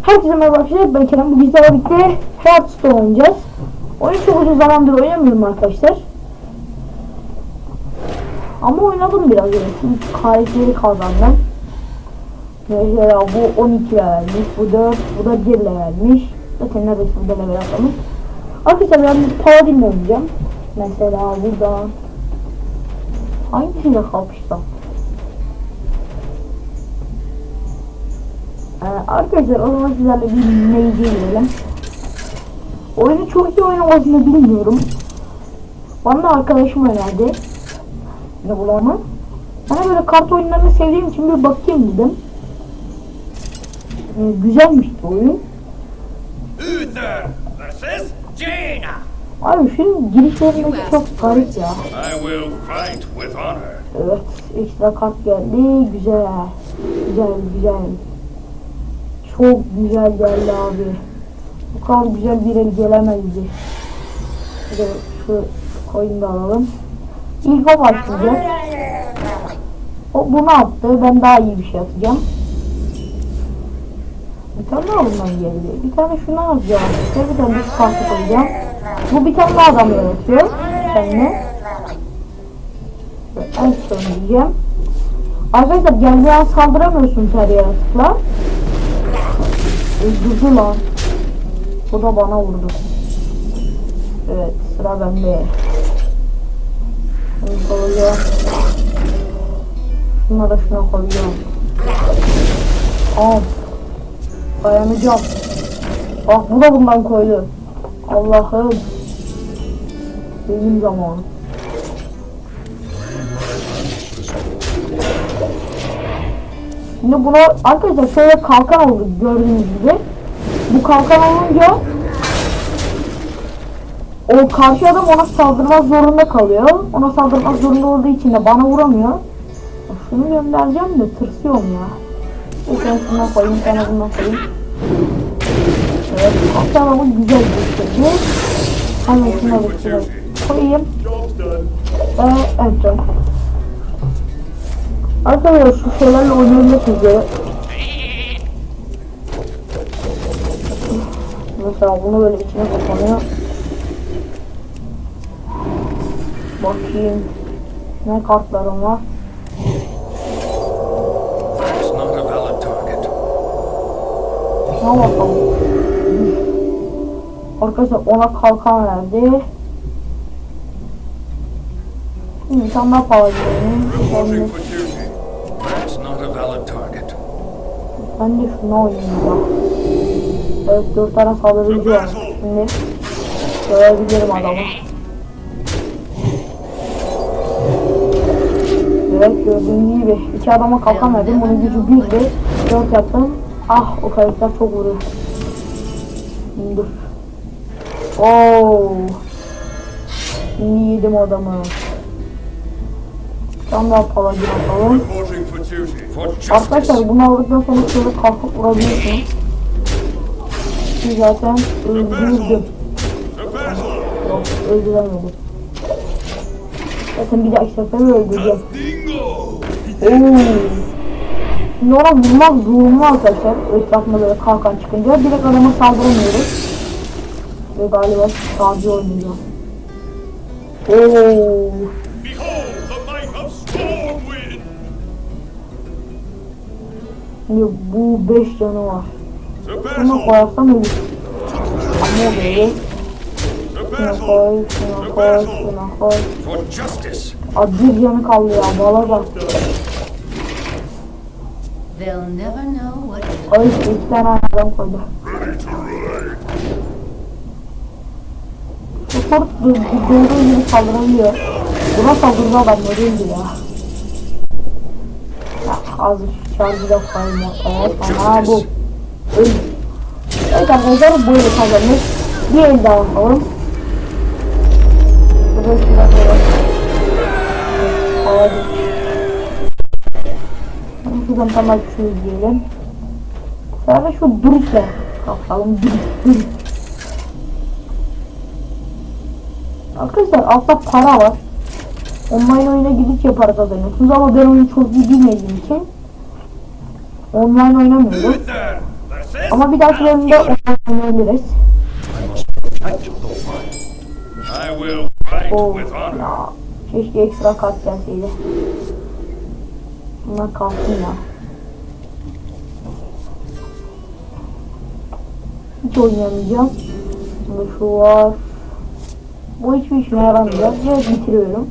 Herkese merhaba arkadaşlar ben Kerem. Bugün sizlerle birlikte Hearthstone oynayacağız. Oyunu çok uzun zamandır oynamıyorum arkadaşlar. Ama oynadım biraz yani çünkü karakteri kazandım. Mesela bu 12 levelmiş, bu 4, bu da 1 levelmiş. Zaten neredeyse burada level atlamış. Arkadaşlar ben bir paladin oynayacağım. Mesela burada. Hangisiyle kalkışsam? Ee, arkadaşlar o zaman sizlerle bir meyve girelim. Oyunu çok iyi oynamasını bilmiyorum. Bana da arkadaşım önerdi. Ne bulamam. Ben de böyle kart oyunlarını sevdiğim için bir bakayım dedim. Ee, güzelmiş bu oyun. Uther versus Jaina. Abi şunun girişlerindeki çok garip ya. I will fight with honor. Evet ekstra kart geldi. Güzel. Güzel güzel. Çok güzel geldi abi. Bu kadar güzel bir el gelemezdi. Bir de şu coin'i de alalım. İlk o başlayacak. O bunu attı. Ben daha iyi bir şey atacağım. Bir tane daha bundan geldi. Bir tane şunu alacağım. İşte bir tane şu kartı koyacağım. Bu bir tane daha adam yaratıyor. Kendine. En son diyeceğim. Arkadaşlar geldiği an saldıramıyorsun her yaratıkla. Öldürdü lan. Bu da bana vurdu. Evet sıra bende. Şunu koyacağım. Şuna da şuna koyacağım. Tamam. Dayanacağım. Bak bu da bundan koydu. Allah'ım. Benim zamanım. Şimdi buna arkadaşlar şöyle kalkan oldu gördüğünüz gibi. Bu kalkan olunca o karşı adam ona saldırmak zorunda kalıyor. Ona saldırmak zorunda olduğu için de bana vuramıyor. Şunu göndereceğim de tırsıyorum ya. Tane şundan koyayım, tane bundan koyayım. Evet, kalkan adamı güzel gösterdi. Hemen şuna şuna koyayım. Ve evet. Arkadaşlar şu şeylerle oynayabilirsiniz böyle. Mesela bunu böyle içine kapanıyor. Bakayım. Ne kartlarım var? Şuna bakalım. Arkadaşlar ona kalkan verdi. Şimdi tane daha Ben de şuna oynayacağım. Evet dört saldırıcı var. Şimdi görebilirim adamı. Evet gördüğünüz gibi iki adama kalkan verdim. Bunun gücü birdi. Dört yaptım. Ah o karakter çok vuruyor. Dur. Oo. Şimdi yedim adamı. Tam daha. For justice. Arkadaşlar bunu aldıktan sonra şöyle kalkıp vurabiliyorsunuz. Ki zaten öldürdüm. Yok öldüremedim. Zaten bir dahaki sefer öldüreceğim. Dingo. Oo. Şimdi ona vurmak zorunlu arkadaşlar. Etrafında böyle kalkan çıkınca direkt adama saldıramıyoruz. Ve galiba sağcı oynayacağım. Oo. Şimdi bu 5 canı var. Battle. koyarsam ölür. Ama. The Şuna koy, şuna koy, şuna koy. For justice. Abi bir canı kaldı ya bala bak. They'll never know what Ay iki tane adam koydu. Bu kurt doğduğu gibi saldırabiliyor. Buna saldırdı adam ne ya. Az şarjı da koyayım ortaya sana bu. Evet arkadaşlar böyle kazanmış. Bir el daha atalım. Burada şurada böyle. Hadi. Şuradan tamam şu izleyelim. Sonra şu duruşla kapalım. Duruş, duruş. Arkadaşlar altta para var. Online oyuna gidince para kazanıyorsunuz ama ben oyunu çok iyi bilmediğim için online oynamıyorum. Ama bir dahaki bölümde oynayabiliriz. Will fight Oh ya. Keşke ekstra kart gelseydi. Bunlar kalsın ya. Hiç oynayamayacağım. Şimdi şu var. Bu hiçbir işime yaramayacak ve bitiriyorum.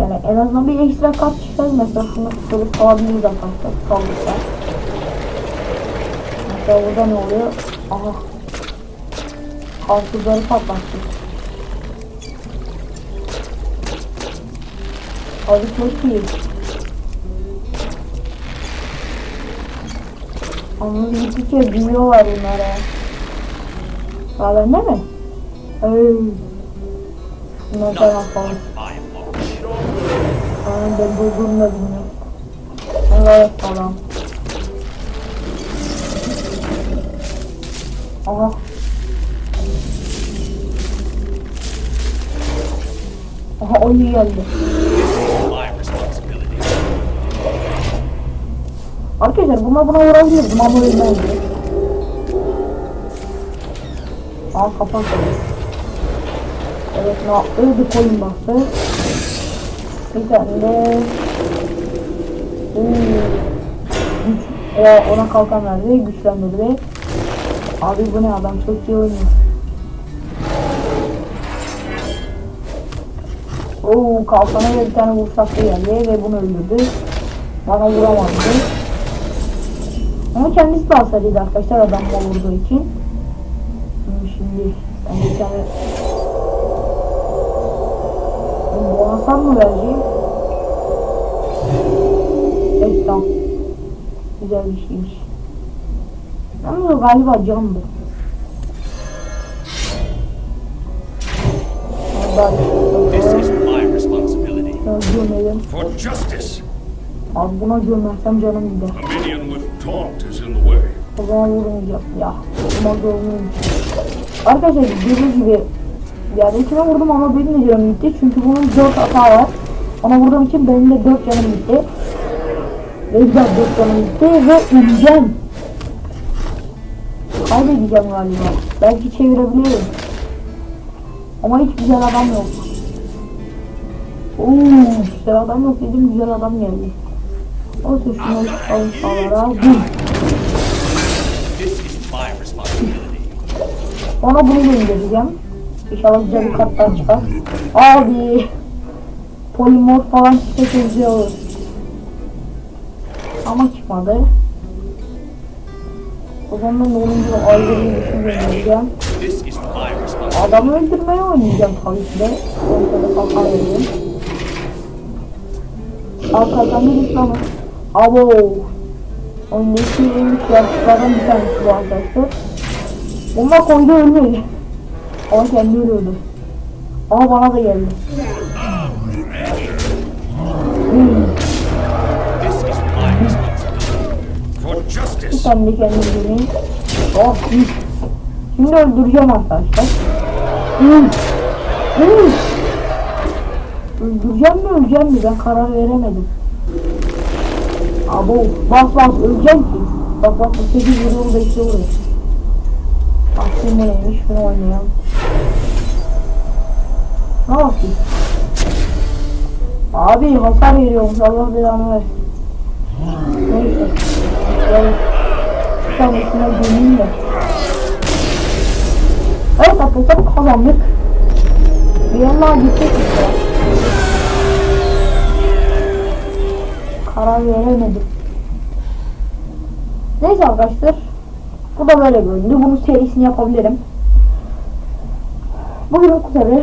Yani en azından bir ekstra kart çıkar. Mesela şunu şöyle salabiliriz arkadaşlar. Saldıklar. Mesela burada ne oluyor? Aha. Kartuzları patlattık. Abi çok iyi. Ama gittikçe büyüyorlar bunlara. Daha bende mi? Ey. Bunlar. Aynen ben bulduğumu da bilmiyorum. Evet falan. Aha. Aha o iyi geldi. Arkadaşlar buna buna vurabilirdim ama ölmezdi. Aa kapan. Evet ne yaptı? koyun bastı. Oo. Güç. O, ona kalkan verdi. Güçlendirdi. Abi bu ne adam çok iyi oynuyor. Oo kalkana ve bir tane vursaklı geldi ve bunu öldürdü. Bana vuramadı. Ama kendisi de hasarıydı arkadaşlar adamla vurduğu için. Şimdi ben bir tane Hasar mı vereceğim? Evet tamam. Güzel bir şeymiş. Ama galiba camdı. This is my responsibility. Gömelim. For justice. Abi buna gömersem canım gider. A minion with taunt is in the way. O zaman vurmayacağım ya. Vurmak zorundayım. Arkadaşlar dediğim gibi içine vurdum ama benim de canım gitti. Çünkü bunun 4 hata var. Ona vurduğum için benim de 4 canım gitti. Ve güzel 4 canım gitti ve öleceğim. Kaybedeceğim galiba. Belki çevirebilirim. Ama hiç güzel adam yok. Oo, güzel adam yok dedim güzel adam geldi. Olsun şunu alın sağlara. Responsibility. Ona bunu göndereceğim. İnşallah güzel bir kartlar çıkar. Abi. Polimor falan çıksa çok güzel olur. Ama çıkmadı. O zaman ne olunca ayrı bir işi göndereceğim. This is my responsibility. Adamı öldürmeye oynayacağım tabii ki de. Ortada kalkan vereyim. Al kalkan bir İslam'ı. Abo. Oyundaki en güçlü yaratıklardan bir tanesi bu arkadaşlar. Bomba koydu ölmedi. Ama kendi ölüyordu. Ama bana da geldi. Hmm. Tane de kendi öleyim. Oh mis. Şimdi öldüreceğim arkadaşlar. Hmm. Hmm. Öldüreceğim mi öleceğim mi ben karar veremedim. Abo bas bas öleceğim ki. Bak bak 8 vuruyor da 2 vuruyor. Bak şimdi neymiş şunu oynayalım. Ne yapayım? Abi hasar veriyormuş Allah belanı versin. Neyse. Gel. Bir tanesine döneyim de. Evet arkadaşlar kazandık. Bir yandan gidecek işte. Karar veremedim. Neyse arkadaşlar. Bu da böyle göründü. Bunun serisini yapabilirim. Bugün bu.